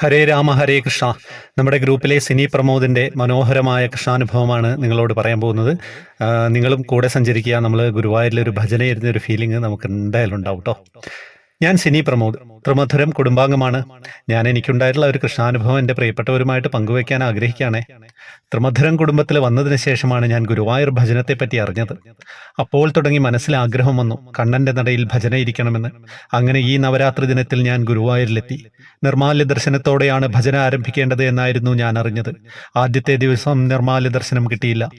ഹരേ രാമ ഹരേ കൃഷ്ണ. നമ്മുടെ ഗ്രൂപ്പിലെ സിനി പ്രമോദിന്റെ മനോഹരമായ കൃഷ്ണാനുഭവമാണ് നിങ്ങളോട് പറയാൻ പോകുന്നത്. നിങ്ങളും കൂടെ സഞ്ചരിക്കുക. നമ്മൾ ഗുരുവായൂരിലെ ഒരു ഭജനയിരുന്ന ഒരു ഫീലിംഗ് നമുക്ക് എന്തായാലും ഉണ്ടാവും കേട്ടോ ഞാൻ സിനി പ്രമോദ് ത്രിമധുരം കുടുംബാംഗമാണ്. ഞാൻ എനിക്കുണ്ടായിട്ടുള്ള ഒരു കൃഷ്ണാനുഭവം എന്റെ പ്രിയപ്പെട്ടവരുമായിട്ട് പങ്കുവയ്ക്കാൻ ആഗ്രഹിക്കുകയാണ്. ത്രിമധുരം കുടുംബത്തിൽ വന്നതിന് ശേഷമാണ് ഞാൻ ഗുരുവായൂർ ഭജനത്തെപ്പറ്റി അറിഞ്ഞത്. അപ്പോൾ തുടങ്ങി മനസ്സിൽ ആഗ്രഹം വന്നു കണ്ണന്റെ നടയിൽ ഭജന ഇരിക്കണമെന്ന്. അങ്ങനെ ഈ നവരാത്രി ദിനത്തിൽ ഞാൻ ഗുരുവായൂരിലെത്തി. നിർമാല്യ ദർശനത്തോടെയാണ് ഭജന ആരംഭിക്കേണ്ടത് എന്നായിരുന്നു ഞാൻ അറിഞ്ഞത്. ആദ്യത്തെ ദിവസം നിർമാല്യ ദർശനം കിട്ടിയില്ല.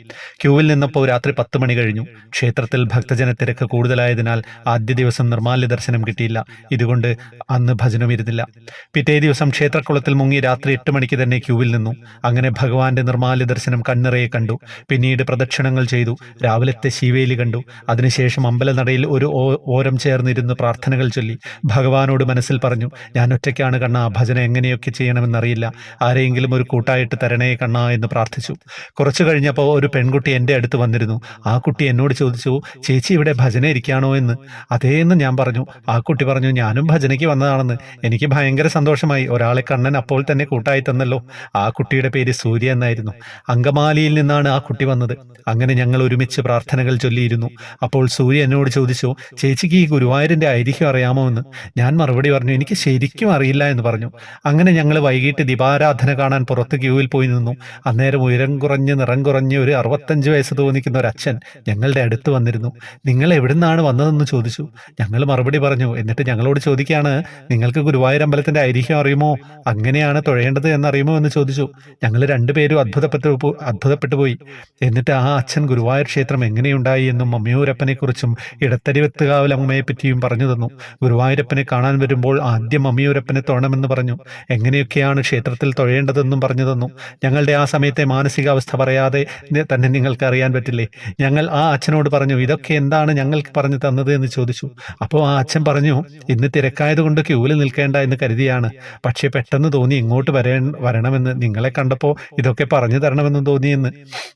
ക്യൂവിൽ നിന്നപ്പോൾ രാത്രി പത്ത് മണി കഴിഞ്ഞു. ക്ഷേത്രത്തിൽ ഭക്തജന തിരക്ക് കൂടുതലായതിനാൽ ആദ്യ ദിവസം നിർമാല്യ ദർശനം കിട്ടിയില്ല. ഇതുകൊണ്ട് അന്ന് ഭജനമിരുന്നില്ല. പിറ്റേ ദിവസം ക്ഷേത്രക്കുളത്തിൽ മുങ്ങി രാത്രി എട്ട് മണിക്ക് തന്നെ ക്യൂവിൽ നിന്നു. അങ്ങനെ ഭഗവാന്റെ നിർമാല്യ ദർശനം കണ്ണിറയെ കണ്ടു. പിന്നീട് പ്രദക്ഷിണങ്ങൾ ചെയ്തു. രാവിലത്തെ ശിവേലി കണ്ടു. അതിനുശേഷം അമ്പലനടയിൽ ഒരു ഓരം ചേർന്നിരുന്ന് പ്രാർത്ഥനകൾ ചൊല്ലി. ഭഗവാനോട് മനസ്സിൽ പറഞ്ഞു ഞാൻ ഒറ്റയ്ക്കാണ് കണ്ണ. ഭജന എങ്ങനെയൊക്കെ ചെയ്യണമെന്നറിയില്ല. ആരെയെങ്കിലും ഒരു കൂട്ടായിട്ട് തരണേ കണ്ണ എന്ന് പ്രാർത്ഥിച്ചു. കുറച്ചു കഴിഞ്ഞപ്പോൾ ഒരു പെൺകുട്ടി എന്റെ അടുത്ത് വന്നിരുന്നു. ആ കുട്ടി എന്നോട് ചോദിച്ചു ചേച്ചി ഇവിടെ ഭജന ഇരിക്കുകയാണോ എന്ന് അതേന്ന് ഞാൻ പറഞ്ഞു. ആ കുട്ടി ഞാനും ഭജനയ്ക്ക് വന്നതാണെന്ന്. എനിക്ക് ഭയങ്കര സന്തോഷമായി. ഒരാളെ കണ്ണൻ അപ്പോൾ തന്നെ കൂട്ടായി തന്നല്ലോ ആ കുട്ടിയുടെ പേര് സൂര്യ എന്നായിരുന്നു. അങ്കമാലിയിൽ നിന്നാണ് ആ കുട്ടി വന്നത്. അങ്ങനെ ഞങ്ങൾ ഒരുമിച്ച് പ്രാർത്ഥനകൾ ചൊല്ലിയിരുന്നു. അപ്പോൾ സൂര്യ എന്നോട് ചോദിച്ചു ചേച്ചിക്ക് ഈ ഗുരുവായൂരിന്റെ ഐതിഹ്യം അറിയാമോ എന്ന്? ഞാൻ മറുപടി പറഞ്ഞു എനിക്ക് ശരിക്കും അറിയില്ല എന്ന് പറഞ്ഞു. അങ്ങനെ ഞങ്ങൾ വൈകിട്ട് ദീപാരാധന കാണാൻ പുറത്ത് ക്യൂവിൽ പോയി നിന്നു. അന്നേരം ഉയരം കുറഞ്ഞ് നിറം കുറഞ്ഞ് ഒരു അറുപത്തഞ്ച് വയസ്സ് തോന്നിക്കുന്ന ഒരു അച്ഛൻ ഞങ്ങളുടെ അടുത്ത് വന്നിരുന്നു. നിങ്ങൾ എവിടുന്നാണ് വന്നതെന്ന് ചോദിച്ചു. ഞങ്ങൾ മറുപടി പറഞ്ഞു എന്നിട്ട് ഞങ്ങളോട് ചോദിക്കുകയാണ് നിങ്ങൾക്ക് ഗുരുവായൂർ അമ്പലത്തിന്റെ ഐതിഹ്യം അറിയുമോ? അങ്ങനെയാണ് തുഴയേണ്ടത് എന്നറിയുമോ? എന്ന് ചോദിച്ചു. ഞങ്ങൾ രണ്ടുപേരും അത്ഭുതപ്പെട്ടു അത്ഭുതപ്പെട്ടു പോയി. എന്നിട്ട് ആ അച്ഛൻ ഗുരുവായൂർ ക്ഷേത്രം എങ്ങനെയുണ്ടായി എന്നും മമ്മിയൂരപ്പനെ കുറിച്ചും ഇടത്തരിവത്തുകാവിൽ അമ്മയെ പറ്റിയും പറഞ്ഞു തന്നു. ഗുരുവായൂരപ്പനെ കാണാൻ വരുമ്പോൾ ആദ്യം മമ്മിയൂരപ്പനെ തൊഴണമെന്ന് പറഞ്ഞു. എങ്ങനെയൊക്കെയാണ് ക്ഷേത്രത്തിൽ തൊഴേണ്ടതെന്നും പറഞ്ഞു തന്നു. ഞങ്ങളുടെ ആ സമയത്തെ മാനസികാവസ്ഥ പറയാതെ തന്നെ നിങ്ങൾക്ക് അറിയാൻ പറ്റില്ലേ? ഞങ്ങൾ ആ അച്ഛനോട് പറഞ്ഞു ഇതൊക്കെ എന്താണ് ഞങ്ങൾക്ക് പറഞ്ഞു തന്നത്? എന്ന് ചോദിച്ചു. അപ്പോൾ ആ അച്ഛൻ പറഞ്ഞു ഇന്ന് തിരക്കായതുകൊണ്ട് ക്യൂവിൽ നിൽക്കേണ്ട എന്ന് കരുതിയാണ്. പക്ഷേ പെട്ടെന്ന് തോന്നി ഇങ്ങോട്ട് വരേ വരണമെന്ന്. നിങ്ങളെ കണ്ടപ്പോൾ ഇതൊക്കെ പറഞ്ഞു തരണമെന്ന് തോന്നിയെന്ന്.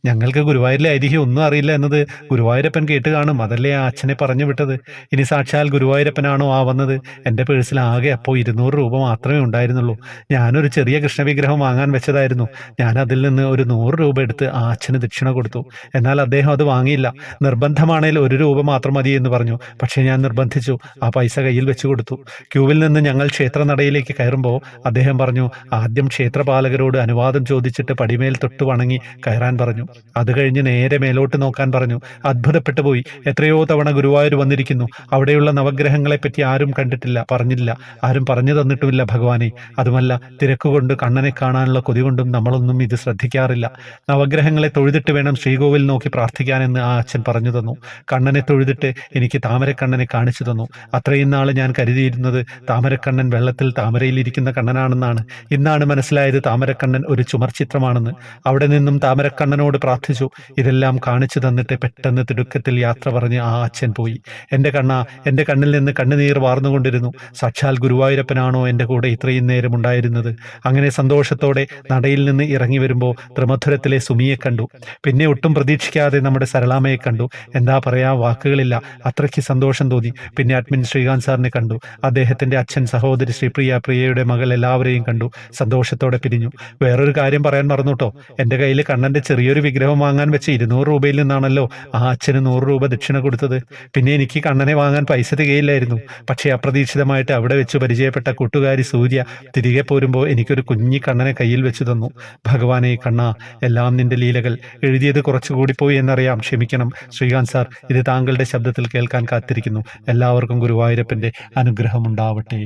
ഞങ്ങൾക്ക് ഗുരുവായൂരിലെ ഐതിഹ്യം ഒന്നും അറിയില്ല എന്നത് ഗുരുവായൂരപ്പൻ കേട്ട് കാണും. അതല്ലേ ആ അച്ഛനെ പറഞ്ഞു വിട്ടത്? ഇനി സാക്ഷാൽ ഗുരുവായൂരപ്പനാണോ ആ വന്നത്? എന്റെ പേഴ്സിൽ ആകെ അപ്പോൾ ഇരുന്നൂറ് രൂപ മാത്രമേ ഉണ്ടായിരുന്നുള്ളൂ. ഞാനൊരു ചെറിയ കൃഷ്ണവിഗ്രഹം വാങ്ങാൻ വെച്ചതായിരുന്നു. ഞാൻ അതിൽ നിന്ന് ഒരു നൂറ് രൂപ എടുത്ത് ആ അച്ഛന് ദക്ഷിണ കൊടുത്തു. എന്നാൽ അദ്ദേഹം അത് വാങ്ങിയില്ല. നിർബന്ധമാണേൽ ഒരു രൂപ മാത്രം മതി എന്ന് പറഞ്ഞു. പക്ഷേ ഞാൻ നിർബന്ധിച്ചു. ആ പൈസ കയ്യിൽ വെച്ചു കൊടുത്തു. ക്യൂവിൽ നിന്ന് ഞങ്ങൾ ക്ഷേത്രനടയിലേക്ക് കയറുമ്പോൾ അദ്ദേഹം പറഞ്ഞു ആദ്യം ക്ഷേത്രപാലകരോട് അനുവാദം ചോദിച്ചിട്ട് പടിമേൽ തൊട്ട് വണങ്ങി കയറാൻ പറഞ്ഞു. അത് കഴിഞ്ഞ് നേരെ മേലോട്ട് നോക്കാൻ പറഞ്ഞു. അത്ഭുതപ്പെട്ടു പോയി. എത്രയോ തവണ ഗുരുവായൂർ വന്നിരിക്കുന്നു. അവിടെയുള്ള നവഗ്രഹങ്ങളെ പറ്റി ആരും കണ്ടിട്ടില്ല പറഞ്ഞില്ല. ആരും പറഞ്ഞു തന്നിട്ടുമില്ല ഭഗവാനെ. അതുമല്ല തിരക്കുകൊണ്ട് കണ്ണനെ കാണാനുള്ള കൊതി കൊണ്ടും നമ്മളൊന്നും ഇത് ശ്രദ്ധിക്കാറില്ല. നവഗ്രഹങ്ങളെ തൊഴുതിട്ട് വേണം ശ്രീകോവിൽ നോക്കി പ്രാർത്ഥിക്കാനെന്ന് ആ അച്ഛൻ പറഞ്ഞു തന്നു. കണ്ണനെ തൊഴുതിട്ട് എനിക്ക് താമരക്കണ്ണനെ കാണിച്ചു തന്നു. അത്രയും നാൾ ഞാൻ കരുതിയിരുന്നത് താമരക്കണ്ണൻ വെള്ളത്തിൽ താമരയിലിരിക്കുന്ന കണ്ണനാണെന്നാണ്. ഇന്നാണ് മനസ്സിലായത് താമരക്കണ്ണൻ ഒരു ചുമർചിത്രമാണെന്ന് അവിടെ നിന്നും താമരക്കണ്ണനോട് പ്രാർത്ഥിച്ചു. ഇതെല്ലാം കാണിച്ചു തന്നിട്ട് പെട്ടെന്ന് തിടുക്കത്തിൽ യാത്ര പറഞ്ഞ് ആ അച്ഛൻ പോയി. എന്റെ കണ്ണ എന്റെ കണ്ണിൽ നിന്ന് കണ്ണുനീർ വാർന്നുകൊണ്ടിരുന്നു. സാക്ഷാൽ ഗുരുവായൂരപ്പനാണോ എന്റെ കൂടെ ഇത്രയും നേരം ഉണ്ടായിരുന്നത്? അങ്ങനെ സന്തോഷത്തോടെ നടയിൽ നിന്ന് ഇറങ്ങി വരുമ്പോൾ ത്രിമധുരത്തിലെ സുമിയെ കണ്ടു. പിന്നെ ഒട്ടും പ്രതീക്ഷിക്കാതെ നമ്മുടെ സരളാമയെ കണ്ടു. എന്താ പറയാ വാക്കുകളില്ല. അത്രയ്ക്ക് സന്തോഷം തോന്നി. പിന്നെ അഡ്മിൻ ശ്രീകാന്ത് സാറിനെ കണ്ടു. അദ്ദേഹത്തിന്റെ അച്ഛൻ സഹോദരി ശ്രീപ്രിയ പ്രിയയുടെ മകൾ എല്ലാവരെയും കണ്ടു. സന്തോഷത്തോടെ പിരിഞ്ഞു. വേറൊരു കാര്യം പറയാൻ മറന്നുട്ടോ. എന്റെ കയ്യിൽ കണ്ണന്റെ ചെറിയൊരു വിഗ്രഹം വാങ്ങാൻ വെച്ച് ഇരുന്നൂറ് രൂപയിൽ നിന്നാണല്ലോ ആ അച്ഛന് നൂറ് രൂപ ദക്ഷിണ കൊടുത്തത്. പിന്നെ എനിക്ക് കണ്ണനെ വാങ്ങാൻ പൈസ തികയില്ലായിരുന്നു. പക്ഷേ അപ്രതീക്ഷിതമായിട്ട് അവിടെ വെച്ച് പരിചയപ്പെട്ട കൂട്ടുകാരി സൂര്യ തിരികെ പോരുമ്പോൾ എനിക്കൊരു കുഞ്ഞി കണ്ണനെ കയ്യിൽ വെച്ച് തന്നു. ഭഗവാനെ കണ്ണ എല്ലാം നിന്റെ ലീലകൾ. എഴുതിയത് കുറച്ചുകൂടി പോയി എന്നറിയാം. ക്ഷമിക്കണം. ശ്രീകാന്ത് സാർ ഇത് താങ്കളുടെ ശബ്ദത്തിൽ കേൾക്കാൻ കാത്തിരിക്കുന്നു. എല്ലാവർക്കും ഗുരുവായൂരപ്പന്റെ അനുഗ്രഹം ഉണ്ടാവട്ടെ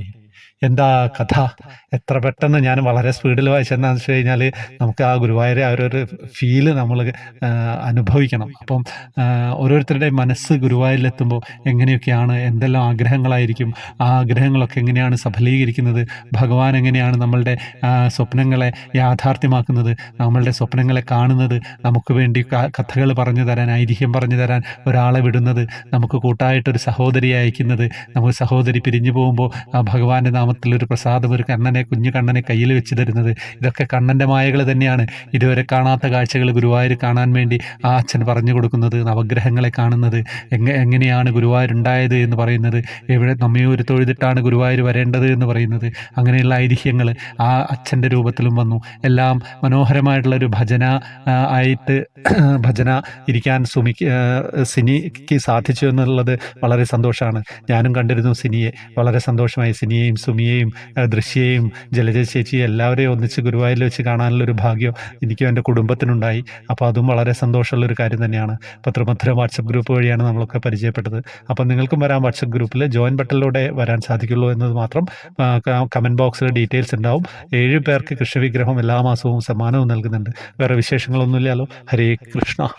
എന്താ കഥ? എത്ര പെട്ടെന്ന് ഞാൻ വളരെ സ്പീഡിൽ വായിച്ചെന്നാന്ന് വെച്ച് കഴിഞ്ഞാൽ നമുക്ക് ആ ഗുരുവായൂരെ ആ ഒരു ഫീൽ നമ്മൾ അനുഭവിക്കണം. അപ്പം ഓരോരുത്തരുടെയും ഓരോരുത്തരുടെ മനസ്സ് ഗുരുവായൂരിലെത്തുമ്പോൾ എങ്ങനെയൊക്കെയാണ് എന്തെല്ലാം ആഗ്രഹങ്ങളായിരിക്കും ആ ആഗ്രഹങ്ങളൊക്കെ എങ്ങനെയാണ് സഫലീകരിക്കുന്നത് ഭഗവാൻ എങ്ങനെയാണ് നമ്മളുടെ സ്വപ്നങ്ങളെ യാഥാർത്ഥ്യമാക്കുന്നത് നമ്മളുടെ സ്വപ്നങ്ങളെ കാണുന്നത് നമുക്ക് വേണ്ടി കഥകൾ പറഞ്ഞു തരാൻ ഐതിഹ്യം പറഞ്ഞു തരാൻ ഒരാളെ വിടുന്നത് നമുക്ക് കൂട്ടായിട്ടൊരു സഹോദരിയെ അയക്കുന്നത് നമുക്ക് സഹോദരി പിരിഞ്ഞു പോകുമ്പോൾ ആ ഭഗവാന്റെ നാമത്തിൽ ജന്മത്തിലൊരു പ്രസാദം ഒരു കണ്ണനെ കുഞ്ഞു കണ്ണനെ കയ്യിൽ വെച്ച് തരുന്നത് ഇതൊക്കെ കണ്ണന്റെ മായകൾ തന്നെയാണ്. ഇതുവരെ കാണാത്ത കാഴ്ചകൾ ഗുരുവായൂർ കാണാൻ വേണ്ടി ആ അച്ഛൻ പറഞ്ഞു കൊടുക്കുന്നത് നവഗ്രഹങ്ങളെ കാണുന്നത് എങ്ങ എങ്ങനെയാണ് ഗുരുവായൂരുണ്ടായത് എന്ന് പറയുന്നത് എവിടെ നമ്മയൂർ തൊഴുതിട്ടാണ് ഗുരുവായൂർ വരേണ്ടത് എന്ന് പറയുന്നത് അങ്ങനെയുള്ള ഐതിഹ്യങ്ങൾ ആ അച്ഛന്റെ രൂപത്തിലും വന്നു. എല്ലാം മനോഹരമായിട്ടുള്ളൊരു ഭജന ആയിട്ട് ഭജന ഇരിക്കാൻ സുമിക്ക് സിനിക്ക് സാധിച്ചു എന്നുള്ളത് വളരെ സന്തോഷമാണ്. ഞാനും കണ്ടിരുന്നു സിനിയെ. വളരെ സന്തോഷമായി സിനിയെയും സുമിയെയും ദൃശ്യയും ജലജ ചേച്ചി എല്ലാവരെയും ഒന്നിച്ച് ഗുരുവായൂരിൽ വെച്ച് കാണാനുള്ള ഒരു ഭാഗ്യം എനിക്കും എന്റെ കുടുംബത്തിനുണ്ടായി. അപ്പോൾ അതും വളരെ സന്തോഷമുള്ള ഒരു കാര്യം തന്നെയാണ്. പത്രമധുര വാട്സപ്പ് ഗ്രൂപ്പ് വഴിയാണ് നമ്മളൊക്കെ പരിചയപ്പെട്ടത്. അപ്പം നിങ്ങൾക്കും വരാം വാട്സപ്പ് ഗ്രൂപ്പിൽ. ജോയിൻ ബട്ടണിലൂടെ വരാൻ സാധിക്കുള്ളൂ എന്നത് മാത്രം കമന്റ് ബോക്സിൽ ഡീറ്റെയിൽസ് ഉണ്ടാവും. ഏഴ് പേർക്ക് കൃഷ്ണവിഗ്രഹം എല്ലാ മാസവും സമ്മാനവും നൽകുന്നുണ്ട്. വേറെ വിശേഷങ്ങളൊന്നുമില്ലല്ലോ. ഹരേ കൃഷ്ണ.